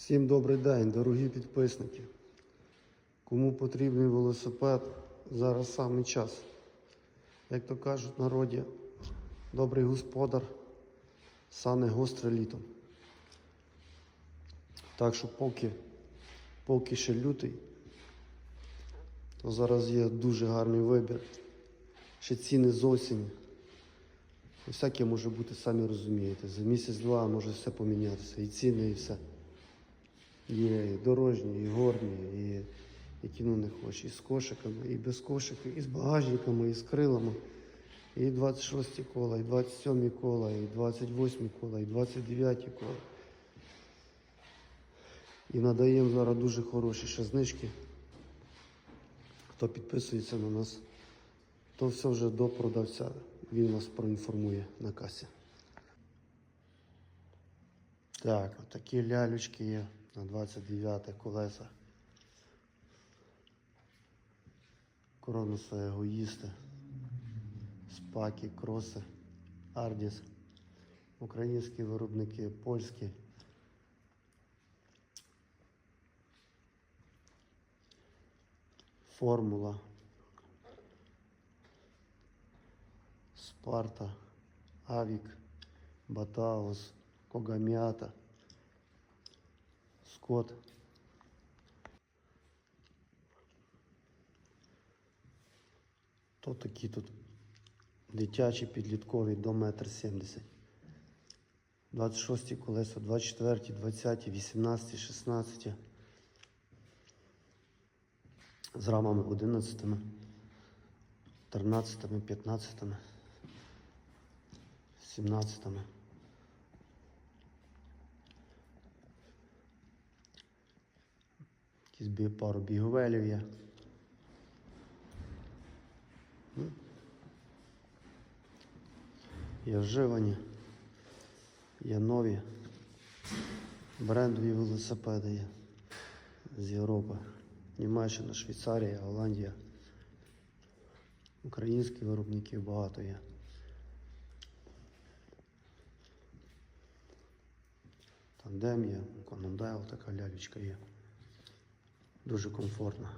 Всім добрий день, дорогі підписники. Кому потрібний велосипед, зараз саме час. Як то кажуть в народі, добрий господар сане гостре літом. Так що поки, поки ще лютий, то зараз є дуже гарний вибір. Ще ціни з осені. Всяке може бути, самі розумієте. За місяць-два може все помінятися. І ціни, і все. Є і дорожні, і горні, і які ну не хочеш, і з кошиками, і без кошиків, і з багажниками, і з крилами. І 26 кола, і 27 кола, і 28 кола, і 29 кола. І надаємо зараз дуже хороші ще знижки. Хто підписується на нас, то все вже до продавця. Він вас проінформує на касі. Так, от такі лялючки є на 29 колеса. Кронуса егоїсти, спаки, кроси, ардіс, українські виробники, польські. Формула, Спарта, Авік, Батаус, Когамята, Скот. То такі тут дитячі підліткові до метр сімдесят. 26 колеса, 24, 20, 18, 16. З рамами 11, 13, 15, 17. Якісь пару біговелів є. Є вживані, є нові брендові велосипеди є з Європи. Німеччина, Швейцарія, Голландія. Українських виробників багато є. Тандем є, Конондайл така лялечка є. Дуже комфортна.